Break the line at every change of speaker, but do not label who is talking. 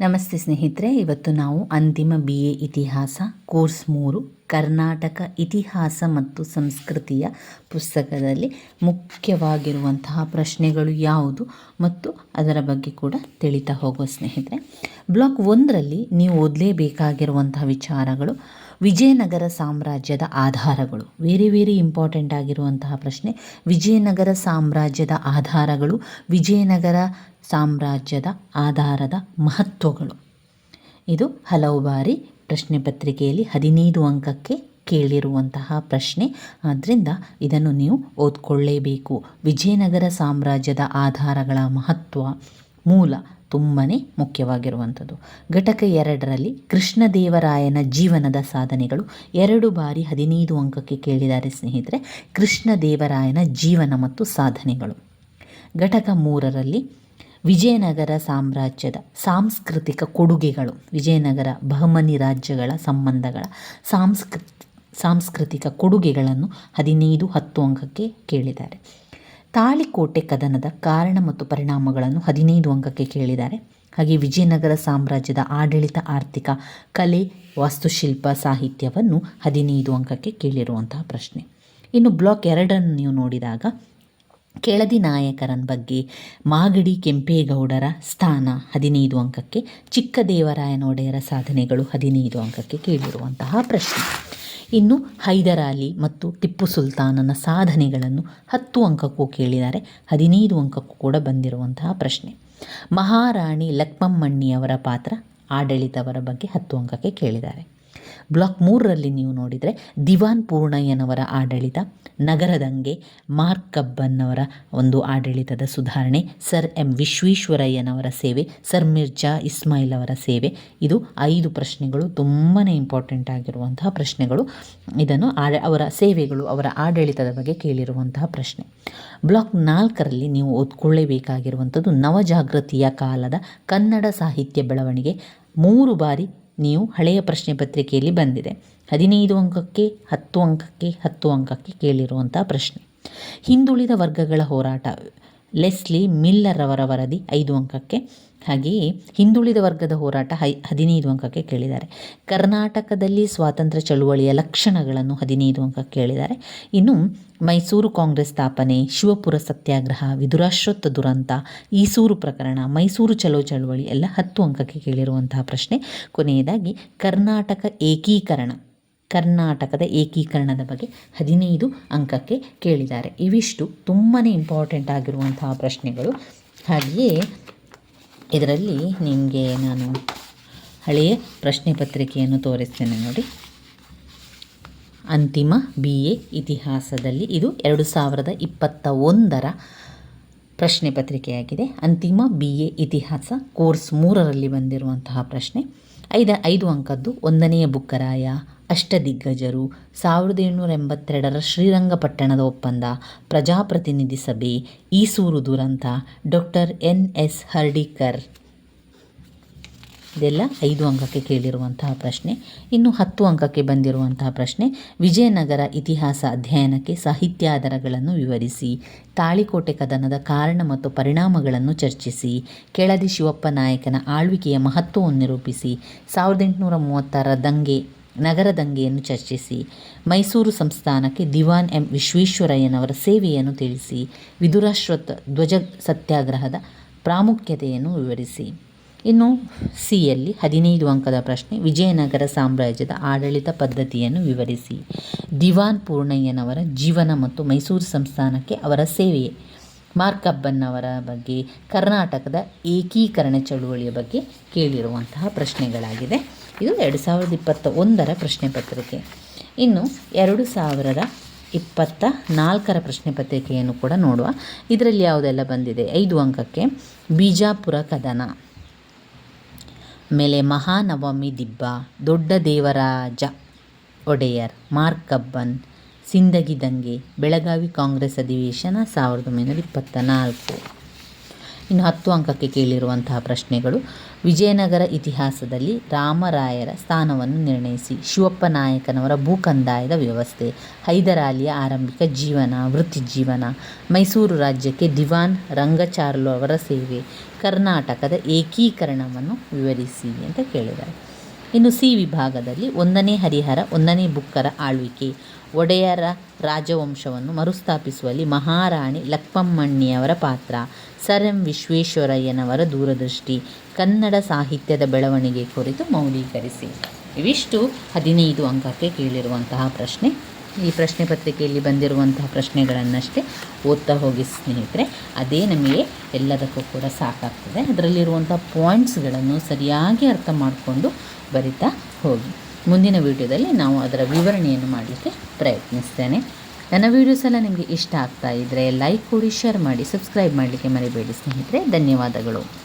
ನಮಸ್ತೆ ಸ್ನೇಹಿತರೆ, ಇವತ್ತು ನಾವು ಅಂತಿಮ ಬಿ ಎ ಇತಿಹಾಸ, ಕೋರ್ಸ್ ಮೂರು, ಕರ್ನಾಟಕ ಇತಿಹಾಸ ಮತ್ತು ಸಂಸ್ಕೃತಿಯ ಪುಸ್ತಕದಲ್ಲಿ ಮುಖ್ಯವಾಗಿರುವಂತಹ ಪ್ರಶ್ನೆಗಳು ಯಾವುದು ಮತ್ತು ಅದರ ಬಗ್ಗೆ ಕೂಡ ತಿಳಿತಾ ಹೋಗೋ ಸ್ನೇಹಿತರೆ. ಬ್ಲಾಕ್ ಒಂದರಲ್ಲಿ ನೀವು ಓದಲೇಬೇಕಾಗಿರುವಂತಹ ವಿಚಾರಗಳು ವಿಜಯನಗರ ಸಾಮ್ರಾಜ್ಯದ ಆಧಾರಗಳು. ವೆರಿ ವೆರಿ ಇಂಪಾರ್ಟೆಂಟ್ ಆಗಿರುವಂತಹ ಪ್ರಶ್ನೆ, ವಿಜಯನಗರ ಸಾಮ್ರಾಜ್ಯದ ಆಧಾರಗಳು, ವಿಜಯನಗರ ಸಾಮ್ರಾಜ್ಯದ ಆಧಾರದ ಮಹತ್ವಗಳು. ಇದು ಹಲವು ಬಾರಿ ಪ್ರಶ್ನೆ ಪತ್ರಿಕೆಯಲ್ಲಿ ಹದಿನೈದು ಅಂಕಕ್ಕೆ ಕೇಳಿರುವಂತಹ ಪ್ರಶ್ನೆ. ಆದ್ದರಿಂದ ಇದನ್ನು ನೀವು ಓದ್ಕೊಳ್ಳೇಬೇಕು. ವಿಜಯನಗರ ಸಾಮ್ರಾಜ್ಯದ ಆಧಾರಗಳ ಮಹತ್ವ. ಮೂಲ ತುಂಬಾ ಮುಖ್ಯವಾಗಿರುವಂಥದ್ದು. ಘಟಕ ಎರಡರಲ್ಲಿ ಕೃಷ್ಣದೇವರಾಯನ ಜೀವನದ ಸಾಧನೆಗಳು ಎರಡು ಬಾರಿ ಹದಿನೈದು ಅಂಕಕ್ಕೆ ಕೇಳಿದ್ದಾರೆ ಸ್ನೇಹಿತರೆ. ಕೃಷ್ಣದೇವರಾಯನ ಜೀವನ ಮತ್ತು ಸಾಧನೆಗಳು. ಘಟಕ ಮೂರರಲ್ಲಿ ವಿಜಯನಗರ ಸಾಮ್ರಾಜ್ಯದ ಸಾಂಸ್ಕೃತಿಕ ಕೊಡುಗೆಗಳು, ವಿಜಯನಗರ ಬಹಮನಿ ರಾಜ್ಯಗಳ ಸಂಬಂಧಗಳ ಸಾಂಸ್ಕೃ, ಸಾಂಸ್ಕೃತಿಕ ಕೊಡುಗೆಗಳನ್ನು ಹದಿನೈದು ಹತ್ತು ಅಂಕಕ್ಕೆ ಕೇಳಿದ್ದಾರೆ. ತಾಳಿಕೋಟೆ ಕದನದ ಕಾರಣ ಮತ್ತು ಪರಿಣಾಮಗಳನ್ನು ಹದಿನೈದು ಅಂಕಕ್ಕೆ ಕೇಳಿದ್ದಾರೆ. ಹಾಗೆ ವಿಜಯನಗರ ಸಾಮ್ರಾಜ್ಯದ ಆಡಳಿತ, ಆರ್ಥಿಕ, ಕಲೆ, ವಾಸ್ತುಶಿಲ್ಪ, ಸಾಹಿತ್ಯವನ್ನು ಹದಿನೈದು ಅಂಕಕ್ಕೆ ಕೇಳಿರುವಂತಹ ಪ್ರಶ್ನೆ. ಇನ್ನು ಬ್ಲಾಕ್ ಎರಡನ್ನು ನೀವು ನೋಡಿದಾಗ, ಕೆಳದಿ ನಾಯಕರನ್ ಬಗ್ಗೆ ಮಾಗಡಿ ಕೆಂಪೇಗೌಡರ ಸ್ಥಾನ ಹದಿನೈದು ಅಂಕಕ್ಕೆ ಚಿಕ್ಕದೇವರಾಯನ ಒಡೆಯರ ಸಾಧನೆಗಳು ಹದಿನೈದು ಅಂಕಕ್ಕೆ ಕೇಳಿರುವಂತಹ ಪ್ರಶ್ನೆ. ಇನ್ನು ಹೈದರಾಲಿ ಮತ್ತು ಟಿಪ್ಪು ಸುಲ್ತಾನನ ಸಾಧನೆಗಳನ್ನು ಹತ್ತು ಅಂಕಕ್ಕೂ ಕೇಳಿದ್ದಾರೆ, ಹದಿನೈದು ಅಂಕಕ್ಕೂ ಕೂಡ ಬಂದಿರುವಂತಹ ಪ್ರಶ್ನೆ. ಮಹಾರಾಣಿ ಲಕ್ಷ್ಮಮ್ಮಣ್ಣಿಯವರ ಪಾತ್ರ ಆಡಳಿತವರ ಬಗ್ಗೆ ಹತ್ತು ಅಂಕಕ್ಕೆ ಕೇಳಿದ್ದಾರೆ. ಬ್ಲಾಕ್ ಮೂರರಲ್ಲಿ ನೀವು ನೋಡಿದರೆ ದಿವಾನ್ ಪೂರ್ಣಯ್ಯನವರ ಆಡಳಿತ, ನಗರದಂಗೆ ಮಾರ್ಕ್ ಕಬ್ಬನ್ನವರ ಒಂದು ಆಡಳಿತದ ಸುಧಾರಣೆ, ಸರ್ ಎಂ ವಿಶ್ವೇಶ್ವರಯ್ಯನವರ ಸೇವೆ, ಸರ್ ಮಿರ್ಜಾ ಇಸ್ಮಾಯಿಲ್ ಅವರ ಸೇವೆ. ಇದು ಐದು ಪ್ರಶ್ನೆಗಳು ತುಂಬಾ ಇಂಪಾರ್ಟೆಂಟ್ ಆಗಿರುವಂತಹ ಪ್ರಶ್ನೆಗಳು. ಇದನ್ನು ಆಡ, ಅವರ ಸೇವೆಗಳು, ಅವರ ಆಡಳಿತದ ಬಗ್ಗೆ ಕೇಳಿರುವಂತಹ ಪ್ರಶ್ನೆ. ಬ್ಲಾಕ್ ನಾಲ್ಕರಲ್ಲಿ ನೀವು ಓದ್ಕೊಳ್ಳೇಬೇಕಾಗಿರುವಂಥದ್ದು ನವಜಾಗೃತಿಯ ಕಾಲದ ಕನ್ನಡ ಸಾಹಿತ್ಯ ಬೆಳವಣಿಗೆ. ಮೂರು ಬಾರಿ ನೀವು ಹಳೆಯ ಪ್ರಶ್ನೆ ಪತ್ರಿಕೆಯಲ್ಲಿ ಬಂದಿದೆ. ಹದಿನೈದು ಅಂಕಕ್ಕೆ ಹತ್ತು ಅಂಕಕ್ಕೆ ಹತ್ತು ಅಂಕಕ್ಕೆ ಕೇಳಿರುವಂಥ ಪ್ರಶ್ನೆ. ಹಿಂದುಳಿದ ವರ್ಗಗಳ ಹೋರಾಟ. ಲೆಸ್ಲಿ ಮಿಲ್ಲರ್ ಅವರ ವರದಿ ಐದು ಅಂಕಕ್ಕೆ ಹಾಗೆಯೇ ಹಿಂದುಳಿದ ವರ್ಗದ ಹೋರಾಟ ಹೈ ಹದಿನೈದು ಅಂಕಕ್ಕೆ ಕೇಳಿದ್ದಾರೆ. ಕರ್ನಾಟಕದಲ್ಲಿ ಸ್ವಾತಂತ್ರ್ಯ ಚಳುವಳಿಯ ಲಕ್ಷಣಗಳನ್ನು ಹದಿನೈದು ಅಂಕಕ್ಕೆ ಕೇಳಿದ್ದಾರೆ. ಇನ್ನು ಮೈಸೂರು ಕಾಂಗ್ರೆಸ್ ಸ್ಥಾಪನೆ, ಶಿವಪುರ ಸತ್ಯಾಗ್ರಹ ವಿದುರಾಶ್ವತ್ಥ ದುರಂತ, ಈಸೂರು ಪ್ರಕರಣ, ಮೈಸೂರು ಚಲೋ ಚಳುವಳಿ ಎಲ್ಲ ಹತ್ತು ಅಂಕಕ್ಕೆ ಕೇಳಿರುವಂತಹ ಪ್ರಶ್ನೆ. ಕೊನೆಯದಾಗಿ ಕರ್ನಾಟಕ ಏಕೀಕರಣ, ಕರ್ನಾಟಕದ ಏಕೀಕರಣದ ಬಗ್ಗೆ ಹದಿನೈದು ಅಂಕಕ್ಕೆ ಕೇಳಿದ್ದಾರೆ. ಇವಿಷ್ಟು ತುಂಬಾ ಇಂಪಾರ್ಟೆಂಟ್ ಆಗಿರುವಂತಹ ಪ್ರಶ್ನೆಗಳು. ಹಾಗೆಯೇ ಇದರಲ್ಲಿ ನಿಮಗೆ ನಾನು ಹಳೆಯ ಪ್ರಶ್ನೆ ಪತ್ರಿಕೆಯನ್ನು ತೋರಿಸ್ತೇನೆ ನೋಡಿ. ಅಂತಿಮ ಬಿ ಎ ಇತಿಹಾಸದಲ್ಲಿ ಇದು ಎರಡು ಸಾವಿರದ ಇಪ್ಪತ್ತ ಒಂದರ ಪ್ರಶ್ನೆ ಪತ್ರಿಕೆಯಾಗಿದೆ. ಅಂತಿಮ ಬಿ ಎ ಇತಿಹಾಸ ಕೋರ್ಸ್ ಮೂರರಲ್ಲಿ ಬಂದಿರುವಂತಹ ಪ್ರಶ್ನೆ. ಐದ ಐದು ಅಂಕದ್ದು ಒಂದನೆಯ ಬುಕ್ಕರಾಯ? ಅಷ್ಟದಿಗ್ಗಜರು. ಸಾವಿರದ ಏಳ್ನೂರ ಎಂಬತ್ತೆರಡರ ಶ್ರೀರಂಗಪಟ್ಟಣದ ಒಪ್ಪಂದ. ಪ್ರಜಾಪ್ರತಿನಿಧಿ ಸಭೆ. ಈಸೂರು ದುರಂತ. Doctor N. ಎಸ್. ಹರ್ಡಿಕರ್. ಇದೆಲ್ಲ ಐದು ಅಂಕಕ್ಕೆ ಕೇಳಿರುವಂತಹ ಪ್ರಶ್ನೆ. ಇನ್ನು ಹತ್ತು ಅಂಕಕ್ಕೆ ಬಂದಿರುವಂತಹ ಪ್ರಶ್ನೆ. ವಿಜಯನಗರ ಇತಿಹಾಸ ಅಧ್ಯಯನಕ್ಕೆ ಸಾಹಿತ್ಯಾಧಾರಗಳನ್ನು ವಿವರಿಸಿ. ತಾಳಿಕೋಟೆ ಕದನದ ಕಾರಣ ಮತ್ತು ಪರಿಣಾಮಗಳನ್ನು ಚರ್ಚಿಸಿ. ಕೆಳದಿ ಶಿವಪ್ಪ ನಾಯಕನ ಆಳ್ವಿಕೆಯ ಮಹತ್ವವನ್ನು ನಿರೂಪಿಸಿ. ಸಾವಿರದ ಎಂಟುನೂರ ಮೂವತ್ತರ ದಂಗೆ ನಗರ ದಂಗೆಯನ್ನು ಚರ್ಚಿಸಿ, ಮೈಸೂರು ಸಂಸ್ಥಾನಕ್ಕೆ ದಿವಾನ್ ಎಂ ವಿಶ್ವೇಶ್ವರಯ್ಯನವರ ಸೇವೆಯನ್ನು ತಿಳಿಸಿ ವಿದುರಾಶ್ವತ್ ಧ್ವಜ ಸತ್ಯಾಗ್ರಹದ ಪ್ರಾಮುಖ್ಯತೆಯನ್ನು ವಿವರಿಸಿ. ಇನ್ನು ಸಿಯಲ್ಲಿ ಹದಿನೈದು ಅಂಕದ ಪ್ರಶ್ನೆ, ವಿಜಯನಗರ ಸಾಮ್ರಾಜ್ಯದ ಆಡಳಿತ ಪದ್ಧತಿಯನ್ನು ವಿವರಿಸಿ. ದಿವಾನ್ ಪೂರ್ಣಯ್ಯನವರ ಜೀವನ ಮತ್ತು ಮೈಸೂರು ಸಂಸ್ಥಾನಕ್ಕೆ ಅವರ ಸೇವೆ. ಮಾರ್ಕಬ್ಬನ್ನವರ ಬಗ್ಗೆ, ಕರ್ನಾಟಕದ ಏಕೀಕರಣ ಚಳುವಳಿಯ ಬಗ್ಗೆ ಕೇಳಿರುವಂತಹ ಪ್ರಶ್ನೆಗಳಾಗಿದೆ ಇದು ಎರಡು ಸಾವಿರದ ಇಪ್ಪತ್ತ ಒಂದರ ಪ್ರಶ್ನೆ ಪತ್ರಿಕೆ. ಇನ್ನು ಎರಡು ಸಾವಿರದ ಇಪ್ಪತ್ತ ನಾಲ್ಕರ ಪ್ರಶ್ನೆ ಪತ್ರಿಕೆಯನ್ನು ಕೂಡ ನೋಡುವ. ಇದರಲ್ಲಿ ಯಾವುದೆಲ್ಲ ಬಂದಿದೆ? ಐದು ಅಂಕಕ್ಕೆ ಬಿಜಾಪುರ ಕದನ. ಮೇಲೆ ಮಹಾನವಮಿ ದಿಬ್ಬ, ದೊಡ್ಡ ದೇವರಾಜ, ಒಡೆಯರ್ ಮಾರ್ಕ್ ಕಬ್ಬನ್ ಸಿಂದಗಿ ದಂಗೆ, ಬೆಳಗಾವಿ ಕಾಂಗ್ರೆಸ್ ಅಧಿವೇಶನ ಸಾವಿರದ ಒಂಬೈನೂರ ಇಪ್ಪತ್ತ ನಾಲ್ಕು. ಇನ್ನು ಹತ್ತು ಅಂಕಕ್ಕೆ ಕೇಳಿರುವಂತಹ ಪ್ರಶ್ನೆಗಳು. ವಿಜಯನಗರ ಇತಿಹಾಸದಲ್ಲಿ ರಾಮರಾಯರ ಸ್ಥಾನವನ್ನು ನಿರ್ಣಯಿಸಿ ಶಿವಪ್ಪ ನಾಯಕನವರ ಭೂಕಂದಾಯದ ವ್ಯವಸ್ಥೆ, ಹೈದರಾಲಿಯ ಆರಂಭಿಕ ಜೀವನ, ವೃತ್ತಿ ಜೀವನ, ಮೈಸೂರು ರಾಜ್ಯಕ್ಕೆ ದಿವಾನ್ ರಂಗಚಾರ್ಲು ಅವರ ಸೇವೆ, ಕರ್ನಾಟಕದ ಏಕೀಕರಣವನ್ನು ವಿವರಿಸಿ ಅಂತ ಕೇಳಿದ್ದಾರೆ. ಇನ್ನು ಸಿ ವಿಭಾಗದಲ್ಲಿ ಒಂದನೇ ಹರಿಹರ, ಒಂದನೇ ಬುಕ್ಕರ ಆಳ್ವಿಕೆ. ಒಡೆಯರ ರಾಜವಂಶವನ್ನು ಮರುಸ್ಥಾಪಿಸುವಲ್ಲಿ ಮಹಾರಾಣಿ ಲಕ್ಕಮ್ಮಣ್ಣಿಯವರ ಪಾತ್ರ. ಸರ್ ಎಂ ವಿಶ್ವೇಶ್ವರಯ್ಯನವರ ದೂರದೃಷ್ಟಿ. ಕನ್ನಡ ಸಾಹಿತ್ಯದ ಬೆಳವಣಿಗೆ ಕುರಿತು ಮೌಲ್ಯೀಕರಿಸಿ. ಇವಿಷ್ಟು ಹದಿನೈದು ಅಂಕಕ್ಕೆ ಕೇಳಿರುವಂತಹ ಪ್ರಶ್ನೆ. ಈ ಪ್ರಶ್ನೆ ಪತ್ರಿಕೆಯಲ್ಲಿ ಬಂದಿರುವಂತಹ ಪ್ರಶ್ನೆಗಳನ್ನಷ್ಟೇ ಓದ್ತಾ ಹೋಗಿ ಸ್ನೇಹಿತರೆ, ಅದೇ ನಮಗೆ ಎಲ್ಲದಕ್ಕೂ ಕೂಡ ಸಾಕಾಗ್ತದೆ. ಅದರಲ್ಲಿರುವಂಥ ಪಾಯಿಂಟ್ಸ್ಗಳನ್ನು ಸರಿಯಾಗಿ ಅರ್ಥ ಮಾಡಿಕೊಂಡು ಬರಿತಾ ಹೋಗಿ. ಮುಂದಿನ ವಿಡಿಯೋದಲ್ಲಿ ನಾವು ಅದರ ವಿವರಣೆಯನ್ನು ಮಾಡಲಿಕ್ಕೆ ಪ್ರಯತ್ನಿಸ್ತೇನೆ. ನನ್ನ ವಿಡಿಯೋಸ್ ಎಲ್ಲ ನಿಮಗೆ ಇಷ್ಟ ಆಗ್ತಾ ಇದ್ದರೆ ಲೈಕ್ ಕೊಡಿ ಶೇರ್ ಮಾಡಿ ಸಬ್ಸ್ಕ್ರೈಬ್ ಮಾಡಲಿಕ್ಕೆ ಮರಿಬೇಡಿ ಸ್ನೇಹಿತರೆ. ಧನ್ಯವಾದಗಳು.